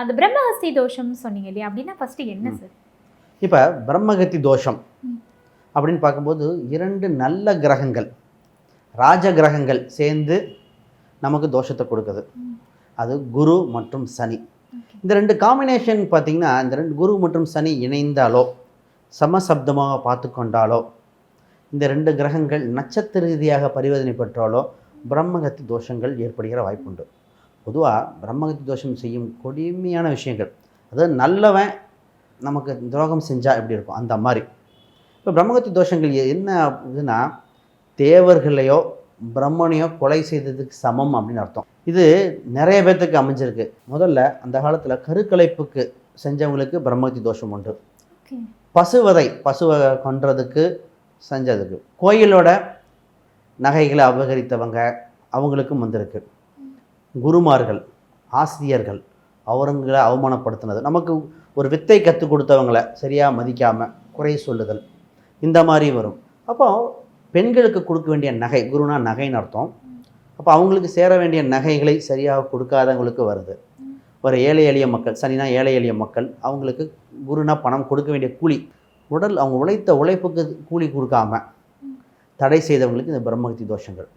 அந்த பிரம்மஹஸ்தி தோஷம்னு சொன்னீங்க இல்லையா? அப்படின்னா ஃபர்ஸ்ட் என்ன சார் இப்போ பிரம்மகத்தி தோஷம். அப்படின்னு பார்க்கும்போது இரண்டு நல்ல கிரகங்கள் ராஜ கிரகங்கள் சேர்ந்து நமக்கு தோஷத்தை கொடுக்குது. அது குரு மற்றும் சனி. இந்த ரெண்டு காம்பினேஷன் பார்த்தீங்கன்னா இந்த ரெண்டு குரு மற்றும் சனி இணைந்தாலோ சமசப்தமாக பார்த்து கொண்டாலோ இந்த ரெண்டு கிரகங்கள் நட்சத்திர ரீதியாக பரிவர்த்தனை பெற்றாலோ பிரம்மகத்தி தோஷங்கள் ஏற்படுகிற வாய்ப்புண்டு. பொதுவாக பிரம்மகத்தி தோஷம் செய்யும் கொடுமையான விஷயங்கள். அதாவது நல்லவன் நமக்கு துரோகம் செஞ்சால் எப்படி இருக்கும்? அந்த மாதிரி. இப்போ பிரம்மகத்தி தோஷங்கள் என்ன இதுன்னா தேவர்களையோ பிரம்மனையோ கொலை செய்ததுக்கு சமம் அப்படின்னு அர்த்தம். இது நிறைய பேர்த்துக்கு அமைஞ்சிருக்கு. முதல்ல அந்த காலத்தில் கருக்கலைப்புக்கு செஞ்சவங்களுக்கு பிரம்மகத்தி தோஷம் உண்டு. பசுவதை பசுவை கொன்றதுக்கு செஞ்சதுக்கு. கோயிலோட நகைகளை அபகரித்தவங்க அவங்களுக்கும் வந்திருக்கு. குருமார்கள் ஆசிரியர்கள் அவருங்களை அவமானப்படுத்தினது. நமக்கு ஒரு வித்தை கற்றுக் கொடுத்தவங்கள சரியாக மதிக்காமல் குறை சொல்லுதல் இந்த மாதிரி வரும். அப்போ பெண்களுக்கு கொடுக்க வேண்டிய நகை குருனா நகைன்னு அர்த்தம். அப்போ அவங்களுக்கு சேர வேண்டிய நகைகளை சரியாக கொடுக்காதவங்களுக்கு வருது. ஒரு ஏழை எளிய மக்கள் சனினா ஏழை எளிய மக்கள் அவங்களுக்கு குருனா பணம் கொடுக்க வேண்டிய கூலி உடல் அவங்க உழைத்த உழைப்புக்கு கூலி கொடுக்காம தடை செய்தவங்களுக்கு இந்த பிரம்மகத்தி தோஷங்கள்.